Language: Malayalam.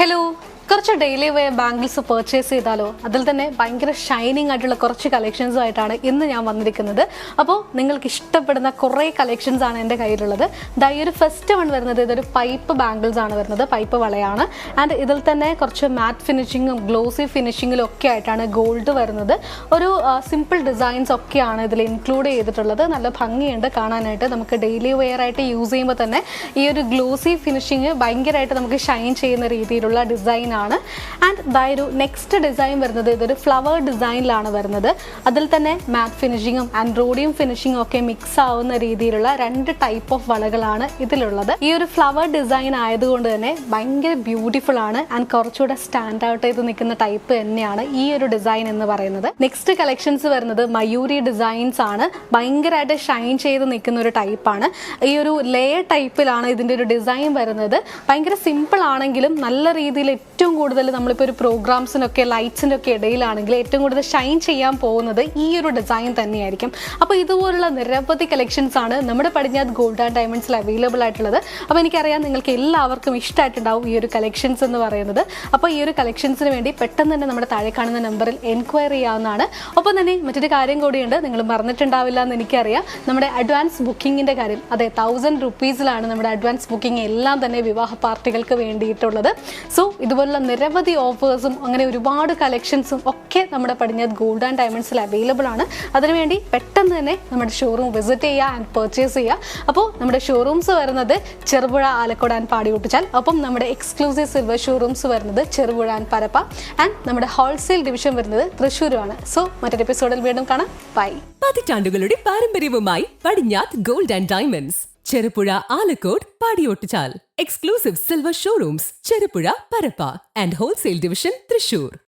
ഹലോ കുറച്ച് ഡെയിലി വെയർ ബാംഗിൾസ് പർച്ചേസ് ചെയ്താലോ അതിൽ തന്നെ ഭയങ്കര ഷൈനിങ് ആയിട്ടുള്ള കുറച്ച് കളക്ഷൻസുമായിട്ടാണ് ഇന്ന് ഞാൻ വന്നിരിക്കുന്നത്. അപ്പോൾ നിങ്ങൾക്ക് ഇഷ്ടപ്പെടുന്ന കുറേ കളക്ഷൻസ് ആണ് എന്റെ കയ്യിലുള്ളത്. ദാ ഈ ഒരു ഫസ്റ്റ് വൺ വരുന്നത് ഇതൊരു പൈപ്പ് ബാംഗിൾസ് ആണ് വരുന്നത് പൈപ്പ് വളയാണ്. ആൻഡ് ഇതിൽ തന്നെ കുറച്ച് മാറ്റ് ഫിനിഷിങ്ങും ഗ്ലോസി ഫിനിഷിങ്ങിലും ഒക്കെ ആയിട്ടാണ് ഗോൾഡ് വരുന്നത്. ഒരു സിമ്പിൾ ഡിസൈൻസ് ഒക്കെയാണ് ഇതിൽ ഇൻക്ലൂഡ് ചെയ്തിട്ടുള്ളത്. നല്ല ഭംഗിയുണ്ട് കാണാനായിട്ട്. നമുക്ക് ഡെയിലി വെയർ ആയിട്ട് യൂസ് ചെയ്യുമ്പോൾ തന്നെ ഈ ഒരു ഗ്ലോസി ഫിനിഷിങ് ഭയങ്കരമായിട്ട് നമുക്ക് ഷൈൻ ചെയ്യുന്ന രീതിയിലുള്ള ഡിസൈൻ ആണ്. ആൻഡ് ഇതായൊരു നെക്സ്റ്റ് ഡിസൈൻ വരുന്നത് ഇതൊരു ഫ്ലവർ ഡിസൈനിലാണ് വരുന്നത്. അതിൽ തന്നെ മാറ്റ് ഫിനിഷിങ്ങും ആൻഡ് റോഡിയം ഫിനിഷിങ്ങും ഒക്കെ മിക്സ് ആവുന്ന രീതിയിലുള്ള രണ്ട് ടൈപ്പ് ഓഫ് വളകളാണ് ഇതിലുള്ളത്. ഈ ഒരു ഫ്ലവർ ഡിസൈൻ ആയതുകൊണ്ട് തന്നെ ഭയങ്കര ബ്യൂട്ടിഫുൾ ആണ് ആൻഡ് കുറച്ചുകൂടെ സ്റ്റാൻഡ് ഔട്ട് ചെയ്ത് നിൽക്കുന്ന ടൈപ്പ് തന്നെയാണ് ഈ ഒരു ഡിസൈൻ എന്ന് പറയുന്നത്. നെക്സ്റ്റ് കളക്ഷൻസ് വരുന്നത് മയൂരി ഡിസൈൻസ് ആണ്. ഭയങ്കരമായിട്ട് ഷൈൻ ചെയ്ത് നിൽക്കുന്ന ഒരു ടൈപ്പാണ് ഈ ഒരു ലേ ടൈപ്പിലാണ് ഇതിന്റെ ഒരു ഡിസൈൻ വരുന്നത്. ഭയങ്കര സിമ്പിൾ ആണെങ്കിലും നല്ല രീതിയിൽ ഏറ്റവും കൂടുതൽ നമ്മളിപ്പോൾ ഒരു പ്രോഗ്രാംസിനൊക്കെ ലൈറ്റ്സിന്റെ ഒക്കെ ഇടയിലാണെങ്കിൽ ഏറ്റവും കൂടുതൽ ഷൈൻ ചെയ്യാൻ പോകുന്നത് ഈ ഒരു ഡിസൈൻ തന്നെയായിരിക്കും. അപ്പോൾ ഇതുപോലുള്ള നിരവധി കളക്ഷൻസ് ആണ് നമ്മുടെ പടിഞ്ഞാറ് ഗോൾഡ് ആൻഡ് ഡയമണ്ട്സിൽ അവൈലബിൾ ആയിട്ടുള്ളത്. അപ്പോൾ എനിക്കറിയാം നിങ്ങൾക്ക് എല്ലാവർക്കും ഇഷ്ടമായിട്ടുണ്ടാവും ഈ ഒരു കളക്ഷൻസ് എന്ന് പറയുന്നത്. അപ്പോൾ ഈ ഒരു കളക്ഷൻസിന് വേണ്ടി പെട്ടെന്ന് തന്നെ നമ്മുടെ താഴെ കാണുന്ന നമ്പറിൽ എൻക്വയറി ചെയ്യാവുന്നതാണ്. ഒപ്പം തന്നെ മറ്റൊരു കാര്യം കൂടിയുണ്ട്. നിങ്ങൾ മറന്നിട്ടുണ്ടാവില്ല എന്ന് എനിക്കറിയാം. നമ്മുടെ അഡ്വാൻസ് ബുക്കിങ്ങിന്റെ കാര്യം. അതെ തൗസൻഡ് റുപ്പീസിലാണ് നമ്മുടെ അഡ്വാൻസ് ബുക്കിംഗ് എല്ലാം തന്നെ വിവാഹ പാർട്ടികൾക്ക് വേണ്ടിയിട്ടുള്ളത്. സോ ഇതുപോലുള്ള നിരവധി ഓഫേഴ്സും അങ്ങനെ ഒരുപാട് കളക്ഷൻസും ഒക്കെ നമ്മുടെ പടിഞ്ഞാറ് ഗോൾഡ് ആൻഡ് ഡയമണ്ട്സിൽ അവൈലബിൾ ആണ്. അതിനുവേണ്ടി പെട്ടെന്ന് തന്നെ നമ്മുടെ ഷോറൂം വിസിറ്റ് ചെയ്യുക ആൻഡ് പർച്ചേസ് ചെയ്യുക. അപ്പോൾ നമ്മുടെ ഷോറൂംസ് വരുന്നത് ചെറുപുഴ ആലക്കോട് ആൻഡ് പാടിയൊട്ടിച്ചാൽ ഒപ്പം നമ്മുടെ എക്സ്ക്ലൂസീവ് സിൽവർ ഷോറൂംസ് വരുന്നത് ചെറുപുഴ ആൻഡ് പരപ്പ. ആൻഡ് നമ്മുടെ ഹോൾസെയിൽ ഡിവിഷൻ വരുന്നത് തൃശ്ശൂരുമാണ് സോ മറ്റൊരു എപ്പിസോഡിൽ വീണ്ടും കാണാം. ബൈ പതിറ്റാണ്ടുകളുടെ പാരമ്പര്യവുമായി Padinjath gold and diamonds Cherupuzha Alakode Padiyottuchal. exclusive silver showrooms Cherapura, Parappa and wholesale division Thrissur.